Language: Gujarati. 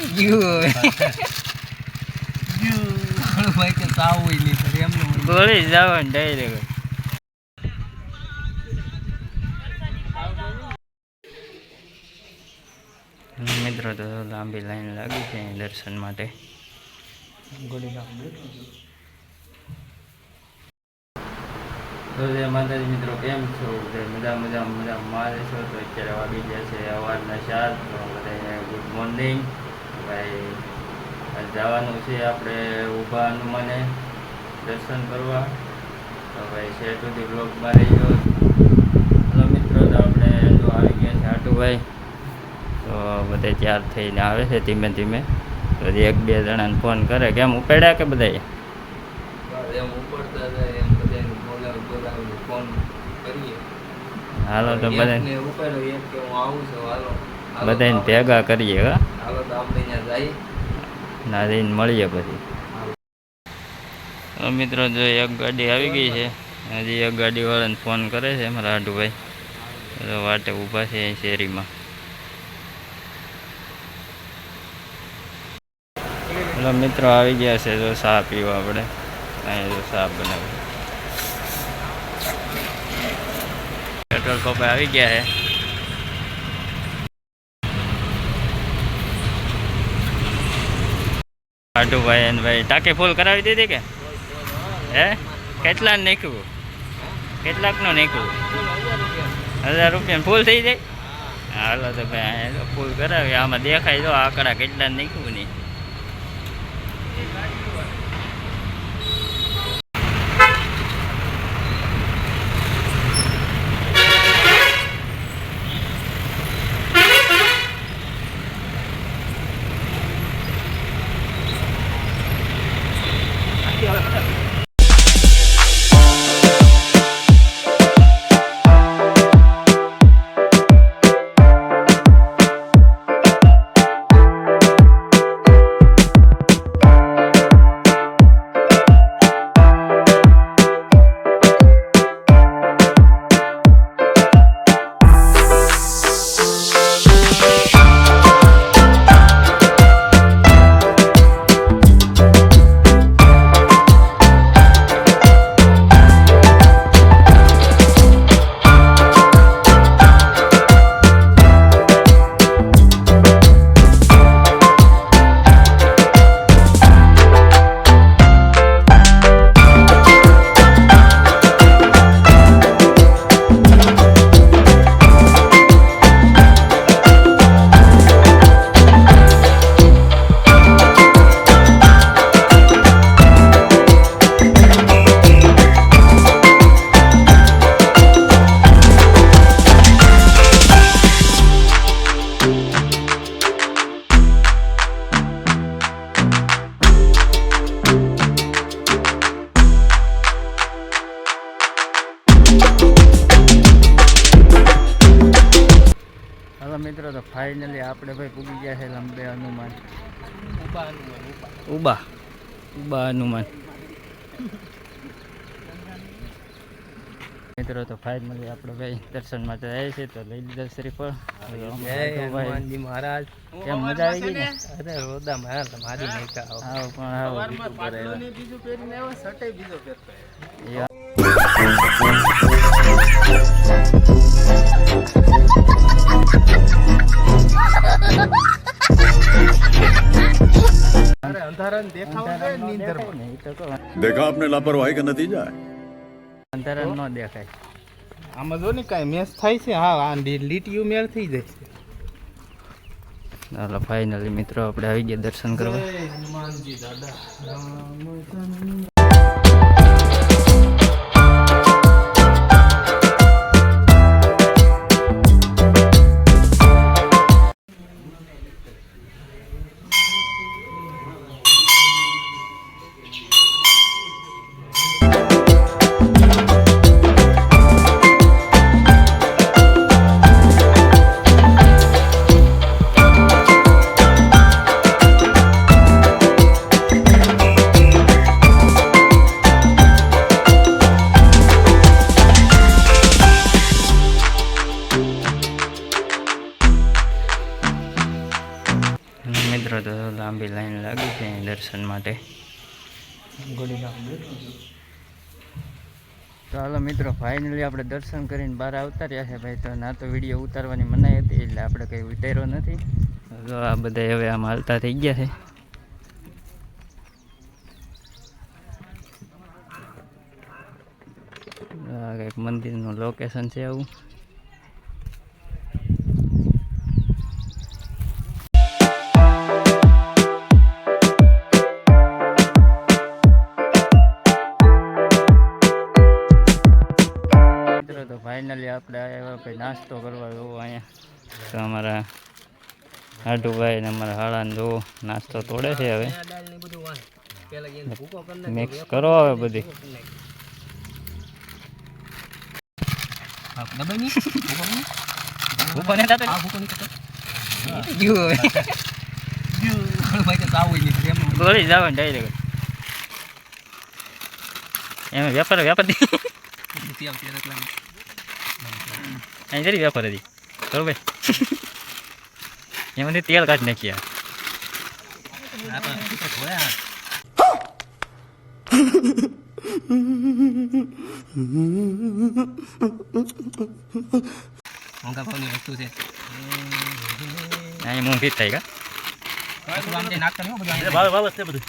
પટી ગયું ભાઈ કે સાવ હોય નહીં સર એમનું ગોળી જવાનું ડાયરેક્ટ મિત્રો તો લાંબી લાઈન લાગી છે દર્શન માટે. તો જય માતાજી મિત્રો કેમ છો? મજા મજા મજા. મારે છો તો અત્યારે વાગી ગયા છે અવારના ચાર તો બધાને ગુડ મોર્નિંગ ભાઈ જવાનું છે આપણે ઊભા હનુમાને દર્શન કરવા. તો ભાઈ શેર સુધી બ્લોગમાં રહી ગયો હલો મિત્રો તો આપણે જો આવી ગયા છે આટુભાઈ. તો બધે તૈયાર થઈને આવે છે ધીમે ધીમે. તો એક બે જણાને ફોન કરે કેમ ઉપાડ્યા કે બધા એમ ઉપડતા જાય એમ બધાને બોલાવી બોલાવી ફોન કરીએ. હાલો તો બધા એકને ઉપાડો એક કે હું આવું છું હાલો. બધાને ભેગા કરીએ હા. ના જઈને મળીએ પછી. મિત્રો જો એક ગાડી આવી ગઈ છે. હજી એક ગાડીવાળાને ફોન કરે છે મારા હાડુભાઈ. વાટે ઊભા છે અહીં શેરીમાં. એટલે મિત્રો આવી ગયા છે. જો ચા પીવા આપણે. અહીં જો ચા બનાવી. પેટ્રોલ પંપે આવી ગયા છે. હાડુભાઈ અને ભાઈ. ટાંકી ફૂલ કરાવી દીધી કે? હે? કેટલા નાખ્યું કેટલાકનું નાખ્યું હજાર રૂપિયા ફૂલ થઈ જાય? હાલો તો ભાઈ ફૂલ કરાવી, આમાં દેખાય તો આંકડા કેટલા નાખ્યું મિત્રો તો ફાઇનલી આપણે ભાઈ પૂગી ગયા છે લંબે હનુમાન. ઉબા ઉબા હનુમાન. મિત્રો તો ફાઇનલી આપણે ભાઈ દર્શન માટે આવ્યા છે તો લઈ લીધા શ્રી જય ભાઈ હનુમાનજી મહારાજ. કેમ મજા આવી ગઈ ને? અરે રોદા મારા મારી નહીં આવો પણ આવો. બીજું. બીજું પહેરીને આવ્યો સટે બીજો પહેરતો. દેખા આપને લાપરવાહી કે નતીજા અંધારા ન દેખાય. આમાં જો ને કાંઈ મેચ થાય છે હા આ લીટીયું મેળ થઈ જાય છે. હાલો ફાઇનલી મિત્રો આપણે આવી ગયા દર્શન કરવા. હનુમાનજી દાદા. દર્શન માટે. ચાલો મિત્રો ફાઇનલી આપણે દર્શન કરીને બહાર આવતા રહ્યા છે ભાઈ. તો ના તો વીડિયો ઉતારવાની મનાઈ હતી એટલે આપણે કંઈ ઉતાર્યો નથી. તો આ બધા હવે આમ હાલતા થઈ ગયા છે. કંઈક મંદિરનું લોકેશન છે આવું. આપણે નાસ્તો કરવા જવો અહીંયા? તો અમારા હાડુભાઈ ને અમારા હાળાને જુઓ, નાસ્તો તોડે છે હવે. મિક્સ કરો હવે બધી. એમ વેપાર વેપાર અહીં જરી વેપાર હતી. બરોબર એમાંથી તેલ કાઢી નાખ્યા? મોંઘા ભાવની વસ્તુ છે અહીં મૂંઘી જ થાય કા? નાખતા નહીં બધું.